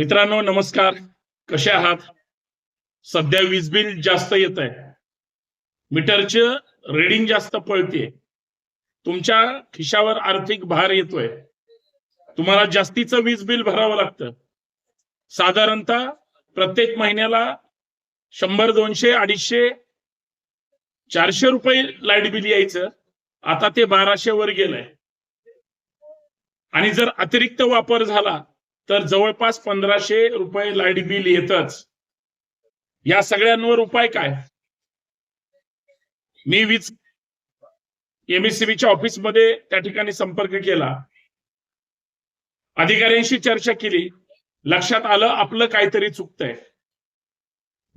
मित्रांनो नमस्कार. कसे आहात? सध्या वीज बिल जास्त येत आहे. मीटरचं रेडिंग जास्त पळते तुमच्या खिशावर आर्थिक भार येतोय. तुम्हाला जास्तीचं वीज बिल भरावं लागतं. साधारणतः प्रत्येक महिन्याला शंभर दोनशे अडीचशे चारशे रुपये लाइट बिल यायचं. आता ते बाराशे वर गेलंय. आणि जर अतिरिक्त वापर झाला तर जवळपास पंधराशे रुपये लाइट बिल येतच. या सगळ्यांवर उपाय काय? मी वीज एमएससीबीच्या ऑफिसमध्ये त्या ठिकाणी संपर्क केला. अधिकाऱ्यांशी चर्चा केली. लक्षात आलं आपलं काहीतरी चुकतंय.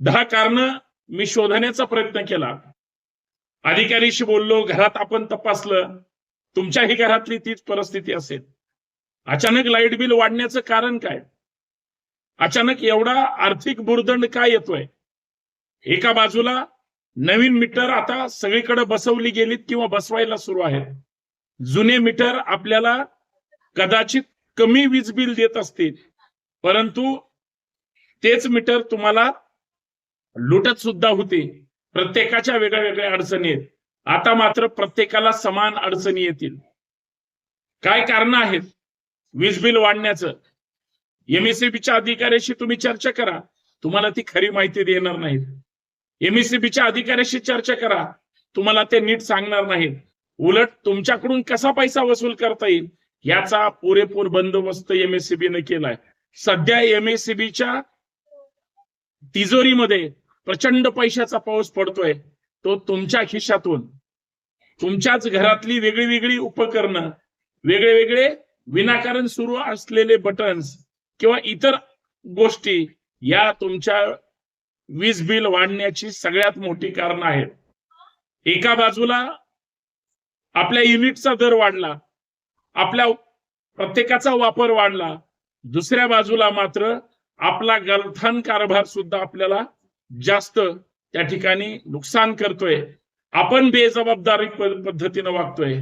दहा कारण मी शोधण्याचा प्रयत्न केला. अधिकारीशी बोललो घरात आपण तपासलं. तुमच्याही घरातली तीच परिस्थिती असेल. अचानक लाइट बिल वाढण्याचं कारण काय? अचानक एवढा आर्थिक बुरदंड काय येतोय? एका बाजूला नवीन मीटर आता सगळीकडे बसवली गेलीत किंवा बसवायला सुरू आहेत. जुने मीटर आपल्याला कदाचित कमी वीज बिल देत असतील. परंतु तेच मीटर तुम्हाला लुटत सुद्धा होते. प्रत्येकाच्या वेगळ्या वेगळ्या अडचणी आहेत. आता मात्र प्रत्येकाला समान अडचणी येतील. काय कारण आहेत? वीज बिल वाढण्याचं. एमएससीबीच्या अधिकाऱ्याशी तुम्ही चर्चा करा. तुम्हाला ती खरी माहिती देणार नाहीत. एमएससीबीच्या अधिकाऱ्याशी चर्चा करा. तुम्हाला ते नीट सांगणार नाहीत. उलट तुमच्याकडून कसा पैसा वसूल करता येईल? याचा पुरेपूर बंदोबस्त एमएससीबीने केलाय. सध्या एमएससीबीच्या तिजोरीमध्ये प्रचंड पैशाचा पाऊस पडतोय. तो तुमच्या खिशातून. तुमच्याच घरातली वेगळी वेगळी उपकरणं वेगळे वेगळे विनाकारण सुरू असलेले बटन्स किंवा इतर गोष्टी या तुमच्या वीज बिल वाढण्याची सगळ्यात मोठी कारण आहेत. एका बाजूला आपल्या युनिटचा दर वाढला आपल्या प्रत्येकाचा वापर वाढला दुसऱ्या बाजूला मात्र आपला गलथान कारभार सुद्धा आपल्याला जास्त त्या ठिकाणी नुकसान करतोय. आपण बेजबाबदारी पद्धतीनं वागतोय.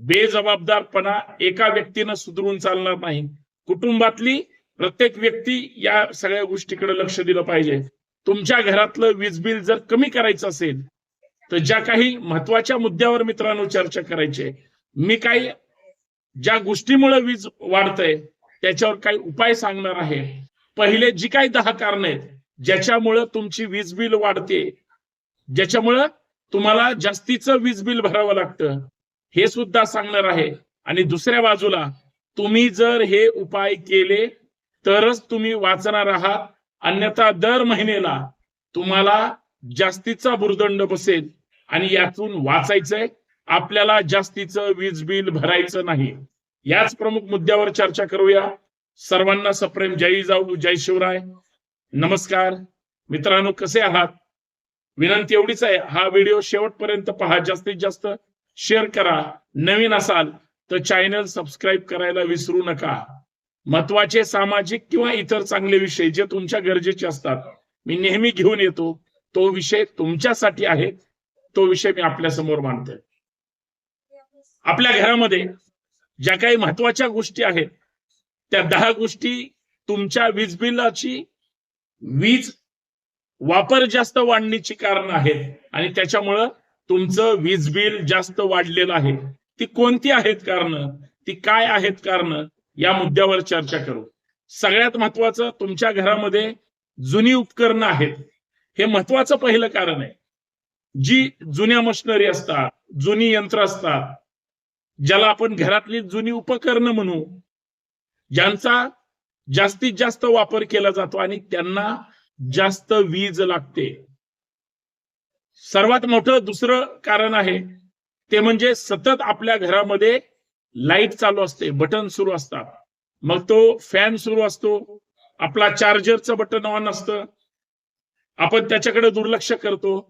बेजबाबदारपणा एका व्यक्तीनं सुधरून चालणार नाही कुटुंबातली प्रत्येक व्यक्ती या सगळ्या गोष्टीकडे लक्ष दिलं पाहिजे तुमच्या घरातलं वीज बिल जर कमी करायचं असेल तर ज्या काही महत्त्वाच्या मुद्द्यावर मित्रांनो चर्चा करायची आहे. मी काही ज्या गोष्टीमुळे वीज वाढतंय त्याच्यावर काही उपाय सांगणार आहे पहिले जी काही दहा कारण आहेत ज्याच्यामुळं तुमची वीज बिल वाढते ज्याच्यामुळं तुम्हाला जास्तीचं वीज बिल भरावं लागतं हे सुद्धा सांगणार आहे. आणि दुसऱ्या बाजूला तुम्ही जर हे उपाय केले तरच तुम्ही वाचणार आहात. अन्यथा दर महिन्याला तुम्हाला जास्तीचा भुर्दंड बसेल. आणि यातून वाचायचंय. आपल्याला जास्तीचं वीज बिल भरायचं नाही. याच प्रमुख मुद्द्यावर चर्चा करूया. सर्वांना सप्रेम. जय जाऊ जय शिवराय. नमस्कार. मित्रांनो कसे आहात? विनंती एवढीच आहे. हा व्हिडिओ शेवटपर्यंत पहा. जास्तीत जास्त शेअर करा. नवीन असाल तर चॅनल सबस्क्राईब करायला विसरू नका. महत्त्वाचे सामाजिक किंवा इतर चांगले विषय जे तुमच्या गरजेचे असतात मी नेहमी घेऊन येतो. तो विषय तुमच्यासाठी आहे. तो विषय मी आपल्यासमोर मांडतोय. आपल्या घरामध्ये ज्या काही महत्त्वाच्या गोष्टी आहेत त्या दहा गोष्टी तुमच्या वीज बिलाची वीज वापर जास्त वाढण्याची कारण आहेत. आणि त्याच्यामुळं तुमचं वीज बिल जास्त वाढलेलं आहे. ती कोणती आहेत कारण? ती काय आहेत कारण? या मुद्द्यावर चर्चा करू. सगळ्यात महत्वाचं तुमच्या घरामध्ये जुनी उपकरणं आहेत. हे महत्वाचं पहिलं कारण आहे. जी जुन्या मशिनरी असतात जुनी यंत्र असतात ज्याला आपण घरातली जुनी उपकरणं म्हणू ज्यांचा जास्तीत जास्त वापर केला जातो आणि त्यांना जास्त वीज लागते. सर्वात मोठं दुसरं कारण आहे ते म्हणजे सतत आपल्या घरामध्ये लाइट चालू असते बटन सुरू असतात. मग तो फॅन सुरू असतो आपला चार्जरचं बटन ऑन असतं आपण त्याच्याकडे दुर्लक्ष करतो.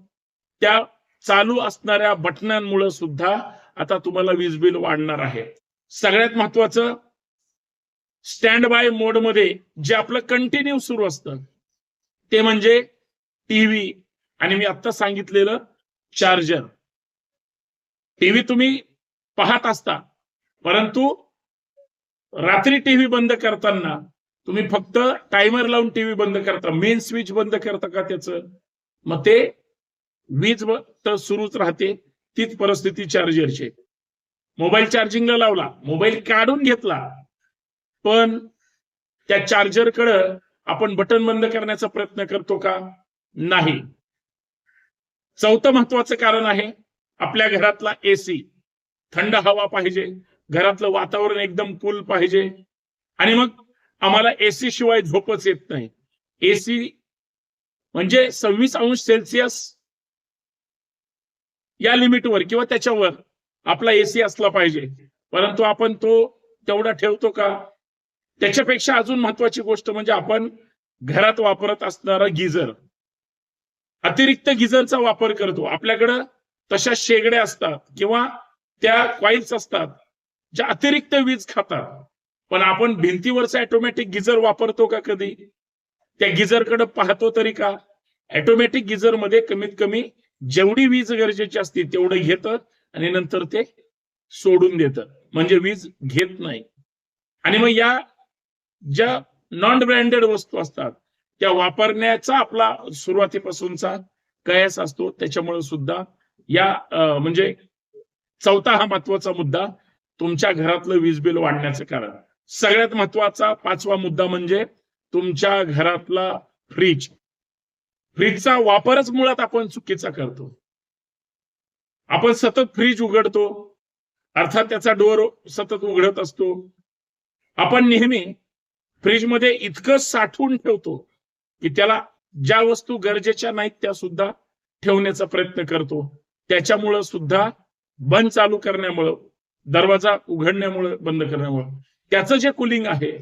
त्या चालू असणाऱ्या बटनांमुळे सुद्धा आता तुम्हाला वीज बिल वाढणार आहे. सगळ्यात महत्वाचं स्टँड बाय मोडमध्ये जे आपलं कंटिन्यू सुरू असतं ते म्हणजे टीव्ही आणि मी आता सांगितलेलं चार्जर टीव्ही तुम्ही पाहत असता परंतु रात्री टीव्ही बंद करताना तुम्ही फक्त टायमर लावून टीव्ही बंद करता मेन स्विच बंद करता का त्याचं? मग ते वीज तर सुरूच राहते तीच परिस्थिती चार्जरची मोबाईल चार्जिंगला लावला मोबाईल काढून घेतला. पण त्या चार्जरकडं आपण बटन बंद करण्याचा प्रयत्न करतो का? नाही. चौथं महत्वाचं कारण आहे आपल्या घरातला एसी थंड हवा पाहिजे घरातलं वातावरण एकदम कूल पाहिजे. आणि मग आम्हाला एसी शिवाय झोपच येत नाही. एसी म्हणजे सव्वीस अंश सेल्सिअस या लिमिटवर किंवा त्याच्यावर आपला एसी असला पाहिजे. परंतु आपण तो तेवढा ठेवतो का? त्याच्यापेक्षा अजून महत्वाची गोष्ट म्हणजे आपण घरात वापरत असणारा गिझर अतिरिक्त गिझरचा वापर करतो. आपल्याकडं तशा शेगड्या असतात किंवा त्या कॉईल्स असतात ज्या अतिरिक्त वीज खातात. पण आपण भिंतीवरचा ऑटोमॅटिक गिझर वापरतो का कधी? त्या गिझरकडे पाहतो तरी का? ऑटोमॅटिक गिझरमध्ये कमीत कमी जेवढी वीज गरजेची असते तेवढं घेतं आणि नंतर ते सोडून देतं. म्हणजे वीज घेत नाही. आणि मग या ज्या नॉन ब्रँडेड वस्तू असतात त्या वापरण्याचा आपला सुरुवातीपासूनचा कयास असतो. त्याच्यामुळे सुद्धा या म्हणजे चौथा हा महत्त्वाचा मुद्दा. तुमच्या घरातलं वीज बिल वाढण्याचं कारण. सगळ्यात महत्त्वाचा पाचवा मुद्दा म्हणजे तुमच्या घरातला फ्रीज. फ्रीजचा वापरच मुळात आपण चुकीचा करतो. आपण सतत फ्रीज उघडतो. अर्थात त्याचा डोर सतत उघडत असतो. आपण नेहमी फ्रीजमध्ये इतकं साठवून ठेवतो. की त्याला ज्या वस्तू गरजेच्या नाहीत त्या सुद्धा ठेवण्याचा प्रयत्न करतो. त्याच्यामुळं सुद्धा बंद चालू करण्यामुळं दरवाजा उघडण्यामुळं बंद करण्यामुळं त्याचं जे कुलिंग आहे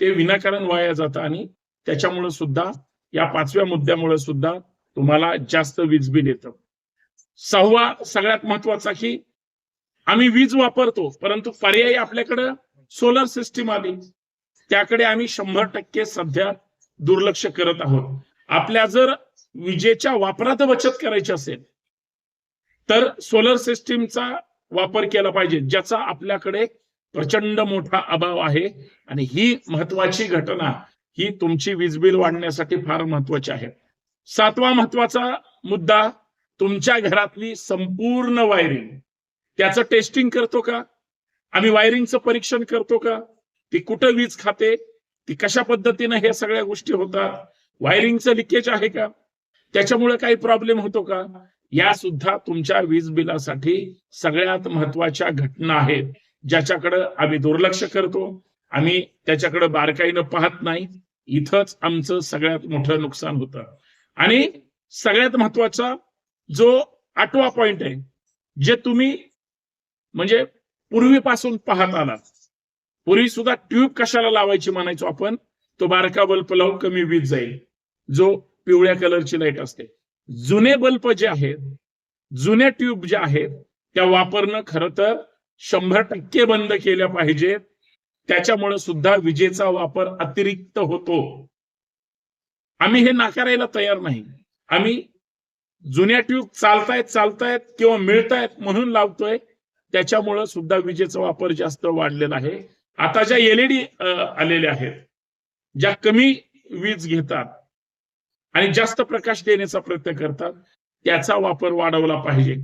ते विनाकारण वाया जातं आणि त्याच्यामुळं सुद्धा या पाचव्या मुद्द्यामुळे सुद्धा तुम्हाला जास्त वीज बिल येतं. सहावा सगळ्यात महत्त्वाचा की आम्ही वीज वापरतो परंतु पर्यायी आपल्याकडं सोलर सिस्टीम आली. त्याकडे आम्ही शंभर टक्के सध्या दुर्लक्ष करत आहोत. आपल्या जर विजेच्या वापरात बचत करायची असेल तर सोलर सिस्टीमचा वापर केला पाहिजे ज्याचा आपल्याकडे प्रचंड मोठा अभाव आहे. आणि ही महत्वाची घटना ही तुमची वीज बिल वाढण्यासाठी फार महत्वाची आहे. सातवा महत्त्वाचा मुद्दा तुमच्या घरातली संपूर्ण वायरिंग त्याचं टेस्टिंग करतो का? आम्ही वायरिंगचं परीक्षण करतो का? ती कुठं वीज खाते? ती कशा पद्धतीनं ह्या सगळ्या गोष्टी होतात? वायरिंगचं लिकेज आहे का? त्याच्यामुळे काही प्रॉब्लेम होतो का? या सुद्धा तुमच्या वीज बिलासाठी सगळ्यात महत्त्वाच्या घटना आहेत ज्याच्याकडे आम्ही दुर्लक्ष करतो. आम्ही त्याच्याकडे बारकाईनं पाहत नाही. इथंच आमचं सगळ्यात मोठं नुकसान होतं. आणि सगळ्यात महत्त्वाचा जो आठवा पॉइंट आहे जे तुम्ही म्हणजे पूर्वीपासून पाहत आलात पूर्वी सुद्धा ट्यूब कशाला लावायची म्हणायचो आपण तो बारका बल्ब लावून कमी वीज जाईल. जो पिवळ्या कलरची लाइट असते. जुने बल्ब जे आहेत जुन्या ट्यूब ज्या आहेत त्या वापरणं खरं तर शंभर टक्के बंद केल्या पाहिजेत. त्याच्यामुळे सुद्धा विजेचा वापर अतिरिक्त होतो. आम्ही हे नाकारायला तयार नाही. आम्ही जुन्या ट्यूब चालतायत चालतायत किंवा मिळतायत म्हणून लावतोय त्याच्यामुळं सुद्धा विजेचा वापर जास्त वाढलेला आहे. आता ज्या एलईडी आलेल्या आहेत ज्या कमी वीज घेतात आणि जास्त प्रकाश देण्याचा प्रयत्न करतात त्याचा वापर वाढवला पाहिजे.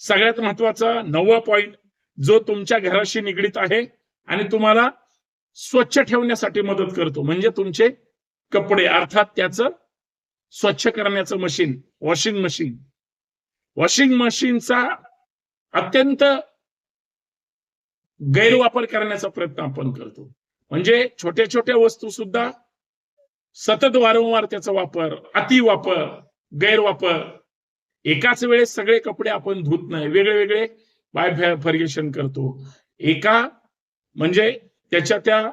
सगळ्यात महत्त्वाचा नववा पॉइंट जो तुमच्या घराशी निगडीत आहे आणि तुम्हाला स्वच्छ ठेवण्यासाठी मदत करतो म्हणजे तुमचे कपडे अर्थात त्याचं स्वच्छ करण्याचं मशीन वॉशिंग मशीन वॉशिंग मशीनचा अत्यंत गैरवापर करण्याचा प्रयत्न आपण करतो. म्हणजे छोट्या छोट्या वस्तू सुद्धा सतत वारंवार त्याचा वापर अतिवापर गैरवापर. एकाच वेळेस सगळे कपडे आपण धुत नाही. वेगळे वेगळे बाय फर्गेशन करतो. एका म्हणजे त्याच्या त्या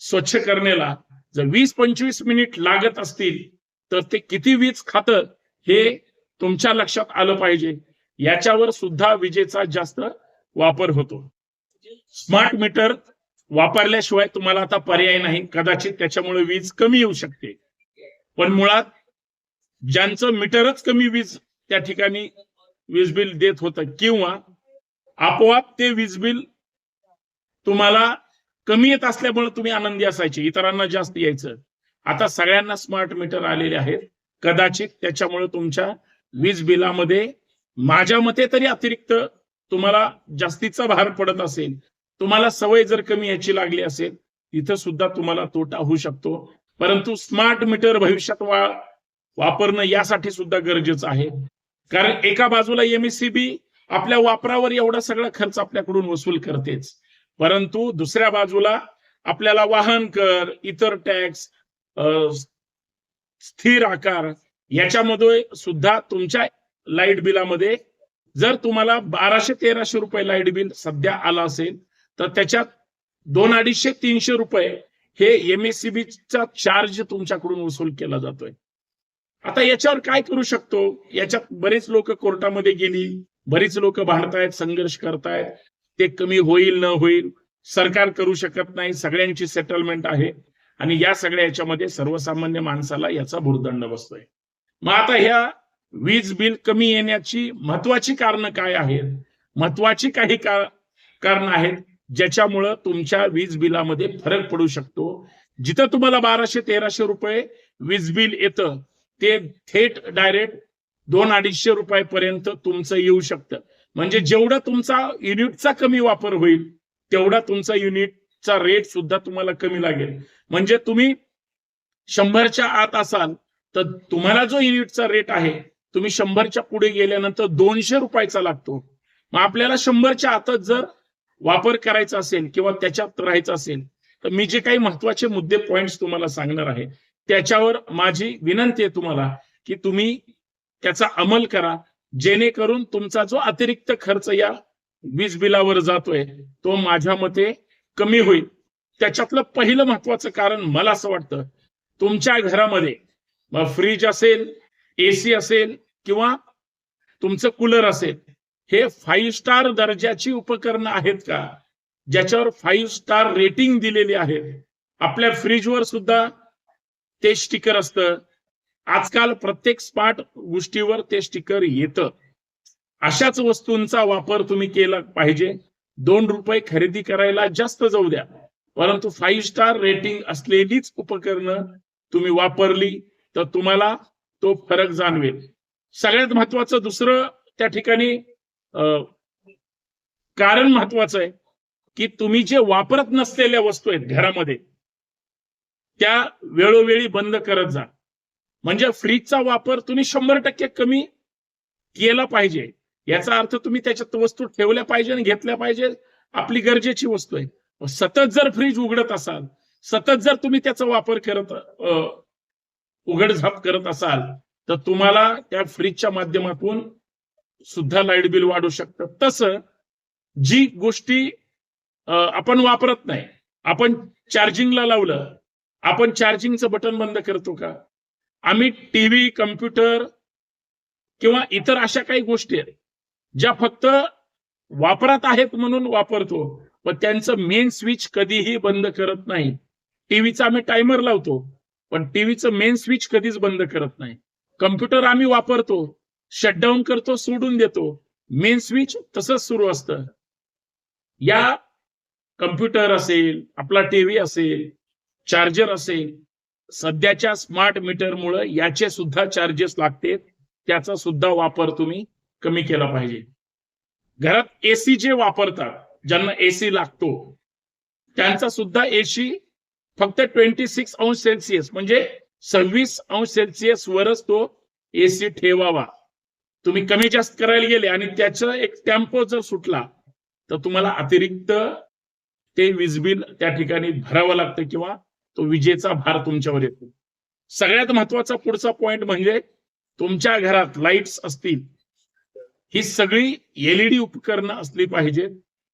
स्वच्छ करण्याला जर वीस पंचवीस मिनिट लागत असतील तर ते किती वीज खातं हे तुमच्या लक्षात आलं पाहिजे. याच्यावर सुद्धा विजेचा जास्त वापर होतो. स्मार्ट मीटर वापरल्याशिवाय तुम्हाला आता पर्याय नाही. कदाचित त्याच्यामुळे वीज कमी येऊ शकते. पण मुळात ज्यांचं मीटरच कमी वीज त्या ठिकाणी वीज बिल देत होतं किंवा आपोआप ते वीज बिल तुम्हाला कमी येत असल्यामुळे तुम्ही आनंदी असायचे इतरांना जास्त यायचं. आता सगळ्यांना स्मार्ट मीटर आलेले आहेत. कदाचित त्याच्यामुळे तुमच्या वीज बिलामध्ये माझ्या मते तरी अतिरिक्त तुम्हाला जास्तीचा भार पडत असेल तुम्हाला सवय जर कमी याची लागली असेल तिथं सुद्धा तुम्हाला तोटा होऊ शकतो. परंतु स्मार्ट मीटर भविष्यात वा वापरणं यासाठी सुद्धा गरजेचं आहे. कारण एका बाजूला एमएससीबी आपल्या वापरावर एवढा सगळा खर्च आपल्याकडून वसूल करतेच. परंतु दुसऱ्या बाजूला आपल्याला वाहन कर इतर टॅक्स स्थिर आकार याच्यामध्ये सुद्धा तुमच्या लाइट बिलामध्ये जर तुम्हाला बाराशे तेराशे रुपये लाइट बिल सध्या आलं असेल तर त्याच्यात दोन अडीचशे तीनशे रुपये हे एमएससीबीचा चार्ज तुमच्याकडून वसूल केला जातोय. आता याच्यावर काय करू शकतो? याच्यात बरेच लोक कोर्टामध्ये गेली बरीच लोक भांडतायत संघर्ष करतायत. ते कमी होईल न होईल सरकार करू शकत नाही सगळ्यांची सेटलमेंट आहे. आणि या सगळ्या याच्यामध्ये सर्वसामान्य माणसाला याचा भूर्दंड बसतोय. मग आता ह्या वीज बिल कमी येण्याची महत्वाची कारणं काय आहेत? महत्वाची काही का कारण आहेत ज्याच्यामुळं तुमच्या वीज बिलामध्ये फरक पडू शकतो. जिथं तुम्हाला बाराशे तेराशे रुपये वीज बिल येतं ते थेट डायरेक्ट दोन अडीचशे रुपयापर्यंत तुमचं येऊ शकतं. म्हणजे जेवढा तुमचा युनिटचा कमी वापर होईल तेवढा तुमचा युनिटचा रेट सुद्धा तुम्हाला कमी लागेल. म्हणजे तुम्ही शंभरच्या आत असाल तर तुम्हाला जो युनिटचा रेट आहे तुम्ही शंभरच्या पुढे गेल्यानंतर दोनशे रुपयाचा लागतो. मग आपल्याला शंभरच्या आतच जर वापर करायचा असेल किंवा त्याच्यात राहायचं असेल तर मी जे काही महत्त्वाचे मुद्दे पॉइंट्स तुम्हाला सांगणार आहे त्याच्यावर माझी विनंती आहे तुम्हाला की तुम्ही त्याचा अंमल करा. जेणेकरून तुमचा जो अतिरिक्त खर्च या वीज बिलावर जातोय तो माझ्या मते कमी होईल. त्याच्यातलं पहिलं महत्वाचं कारण मला असं वाटतं तुमच्या घरामध्ये फ्रीज असेल एसी असेल किंवा तुमचं कूलर असेल हे फाईव्ह स्टार दर्जाची उपकरणं आहेत का? ज्याच्यावर फाईव्ह स्टार रेटिंग दिलेली आहेत. आपल्या फ्रीजवर सुद्धा ते स्टिकर असतं. आजकाल प्रत्येक स्मार्ट गोष्टीवर ते स्टिकर येतं. अशाच वस्तूंचा वापर तुम्ही केला पाहिजे. दोन रुपये खरेदी करायला जास्त जाऊ द्या. परंतु फाईव्ह स्टार रेटिंग असलेलीच उपकरणं तुम्ही वापरली तर तुम्हाला तो फरक जाणवेल. सगळ्यात महत्वाचं दुसरं त्या ठिकाणी अं, कारण महत्वाचं आहे की तुम्ही जे वापरत नसलेल्या वस्तू आहेत घरामध्ये त्या वेळोवेळी बंद करत जा. म्हणजे फ्रीजचा वापर तुम्ही शंभर टक्के कमी केला पाहिजे. याचा अर्थ तुम्ही त्याच्यात वस्तू ठेवल्या पाहिजे आणि घेतल्या पाहिजे आपली गरजेची वस्तू आहे. सतत जर फ्रीज उघडत असाल सतत जर तुम्ही त्याचा वापर करत अं, उघडझाप करत असाल तर तुम्हाला त्या फ्रीजच्या माध्यमातून सुद्धा लाइट बिल वाढू शकतं. तसं जी गोष्टी आपण वापरत नाही आपण चार्जिंगला लावलं आपण चार्जिंगचं बटन बंद करतो का? आम्ही टीव्ही कम्प्युटर किंवा इतर अशा काही गोष्टी आहेत ज्या फक्त वापरात आहेत म्हणून वापरतो पण त्यांचं मेन स्विच कधीही बंद करत नाही. टीव्हीचा आम्ही टायमर लावतो. पण टीव्हीचं मेन स्विच कधीच बंद करत नाही. कम्प्युटर आम्ही वापरतो शटडाऊन करतो सोडून देतो. मेन स्विच तसंच सुरू असतं. या कम्प्युटर असेल आपला टीव्ही असेल चार्जर असेल सध्याच्या स्मार्ट मीटरमुळे याचे सुद्धा चार्जेस लागते त्याचा सुद्धा वापर तुम्ही कमी केला पाहिजे. घरात एसी जे वापरतात ज्यांना एसी लागतो त्यांचा सुद्धा एसी फक्त ट्वेंटी सिक्स अंश सेल्सिअस म्हणजे सव्वीस अंश सेल्सिअस वरच तो एसी ठेवावा. तुम्ही कमी जास्त करायला गेले आणि त्याचं एक टेम्पो जर सुटला तर तुम्हाला अतिरिक्त ते वीज बिल त्या ठिकाणी भरावं लागतं किंवा तो विजेचा भार तुमच्यावर येतो. सगळ्यात महत्त्वाचा पुढचा पॉइंट म्हणजे तुमच्या घरात लाईट्स असतील ही सगळी एलईडी उपकरणं असली पाहिजेत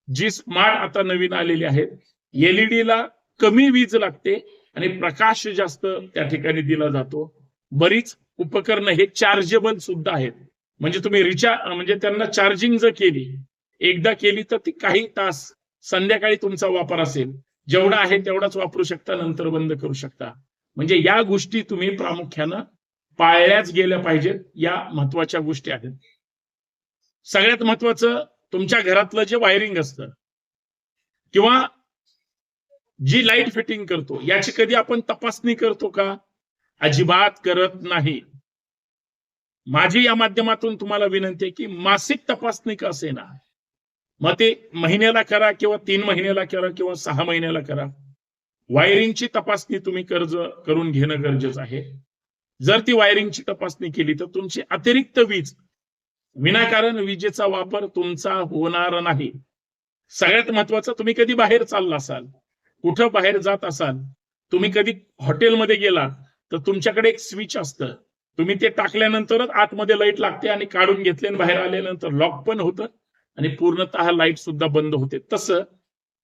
जी स्मार्ट आता नवीन आलेली आहेत. एलईडी ला कमी वीज लागते आणि प्रकाश जास्त त्या ठिकाणी दिला जातो. बरीच उपकरणं हे चार्जेबल सुद्धा आहेत. म्हणजे तुम्ही रिचार्ज म्हणजे त्यांना चार्जिंग जर केली एकदा केली तर ती काही तास संध्याकाळी तुमचा वापर असेल. जेवढा आहे तेवढाच वापरू शकता नंतर बंद करू शकता. म्हणजे या गोष्टी तुम्ही प्रामुख्यानं पाळल्याच गेल्या पाहिजेत. या महत्त्वाच्या गोष्टी आहेत. सगळ्यात महत्वाचं तुमच्या घरातलं जे वायरिंग असतं किंवा जी लाइट फिटिंग करतो याची कधी आपण तपासणी करतो का? अजिबात करत नाही. माझी या माध्यमातून तुम्हाला विनंती आहे की मासिक तपासणी का असेना? मग ते महिन्याला करा किंवा तीन महिन्याला करा किंवा सहा महिन्याला करा. वायरिंगची तपासणी तुम्ही कर्ज करून घेणं गरजेचं आहे. जर ती वायरिंगची तपासणी केली तर तुमची अतिरिक्त वीज विनाकारण विजेचा वापर तुमचा होणार नाही. सगळ्यात महत्वाचं तुम्ही कधी बाहेर चालला असाल? कुठं बाहेर जात असाल तुम्ही कधी हॉटेलमध्ये गेला तर तुमच्याकडे एक स्विच असतं. तुम्ही ते टाकल्यानंतरच आतमध्ये लाइट लागते आणि काढून घेतले आणि बाहेर आल्यानंतर लॉक पण होतं आणि पूर्णतः लाइट सुद्धा बंद होते. तसं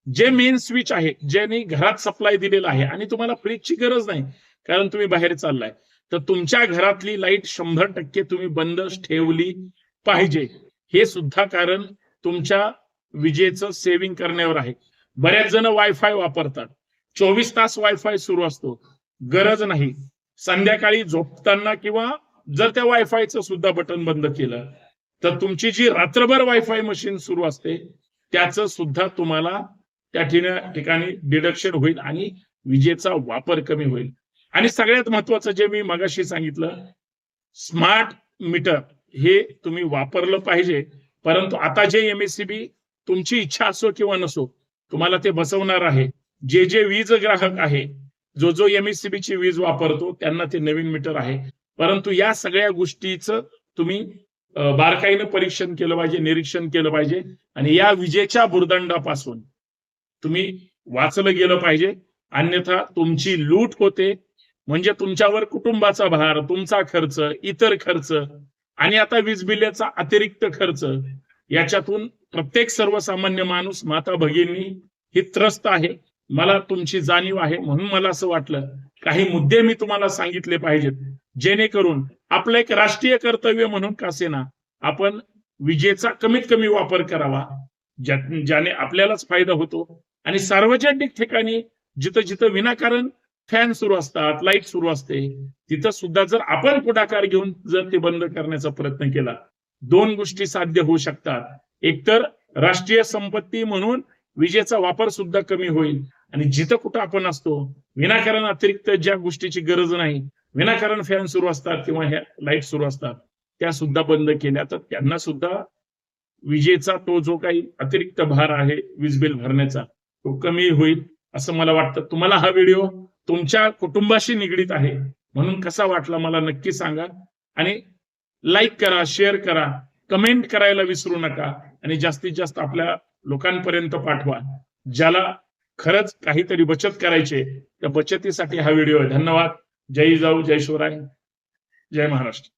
जे मेन स्विच आहे ज्याने घरात सप्लाय दिलेला आहे आणि तुम्हाला फ्रीजची गरज नाही कारण तुम्ही बाहेर चाललाय तर तुमच्या घरातली लाइट शंभर टक्के तुम्ही बंदच ठेवली पाहिजे. हे सुद्धा कारण तुमच्या विजेचं सेव्हिंग करण्यावर आहे. बऱ्याच जण वायफाय वापरतात. चोवीस तास वायफाय सुरू असतो. गरज नाही. संध्याकाळी झोपताना किंवा जर त्या वायफायचं सुद्धा बटन बंद केलं तर तुमची जी रात्रभर वायफाय मशीन सुरू असते त्याचं सुद्धा तुम्हाला त्या ठिकाणी डिडक्शन होईल आणि विजेचा वापर कमी होईल. आणि सगळ्यात महत्वाचं जे मी मगाशी सांगितलं स्मार्ट मीटर हे तुम्ही वापरलं पाहिजे. परंतु आता जे एमएससीबी तुमची इच्छा असो किंवा नसो तुम्हाला ते बसवणार आहे. जे जे वीज ग्राहक आहे जो जो एमएससीबीची वीज वापरतो त्यांना ते नवीन मीटर आहे. परंतु या सगळ्या गोष्टीचं तुम्ही बारकाईनं परीक्षण केलं पाहिजे निरीक्षण केलं पाहिजे आणि या विजेच्या भुर्दंडापासून तुम्ही वाचलं गेलं पाहिजे. अन्यथा तुमची लूट होते. म्हणजे तुमच्यावर कुटुंबाचा भार तुमचा खर्च इतर खर्च आणि आता वीज बिलाचा अतिरिक्त खर्च याच्यातून प्रत्येक सर्वसामान्य माणूस माता भगिनी ही त्रस्त आहे. मला तुमची जाणीव आहे. म्हणून मला असं वाटलं काही मुद्दे मी तुम्हाला सांगितले पाहिजेत. जेणेकरून आपलं एक राष्ट्रीय कर्तव्य म्हणून कासेना आपण विजेचा कमीत कमी वापर करावा ज्याने आपल्यालाच फायदा होतो. आणि सार्वजनिक ठिकाणी जिथं जिथं विनाकारण फॅन सुरू असतात लाइट सुरू असते तिथं सुद्धा जर आपण पुढाकार घेऊन जर ते बंद करण्याचा प्रयत्न केला दोन गोष्टी साध्य होऊ शकतात. एकतर राष्ट्रीय संपत्ती म्हणून विजेचा वापर सुद्धा कमी होईल. आणि जिथं कुठं आपण असतो विनाकारण अतिरिक्त ज्या गोष्टीची गरज नाही विनाकारण फॅन सुरू असतात किंवा ह्या लाइट सुरू असतात त्या सुद्धा बंद केल्या तर त्यांना सुद्धा विजेचा तो जो काही अतिरिक्त भार आहे वीज बिल भरण्याचा तो कमी होईल असं मला वाटतं. तुम्हाला हा व्हिडिओ तुमच्या कुटुंबाशी निगडीत आहे म्हणून कसा वाटला मला नक्की सांगा. आणि लाईक करा शेअर करा कमेंट करायला विसरू नका आणि जास्तीत जास्त आपल्या लोकांपर्यंत पाठवा. ज्याला खरंच काहीतरी बचत करायचे त्या बचतीसाठी हा व्हिडिओ आहे. धन्यवाद. जय जाऊ जय शिवराय. जय महाराष्ट्र.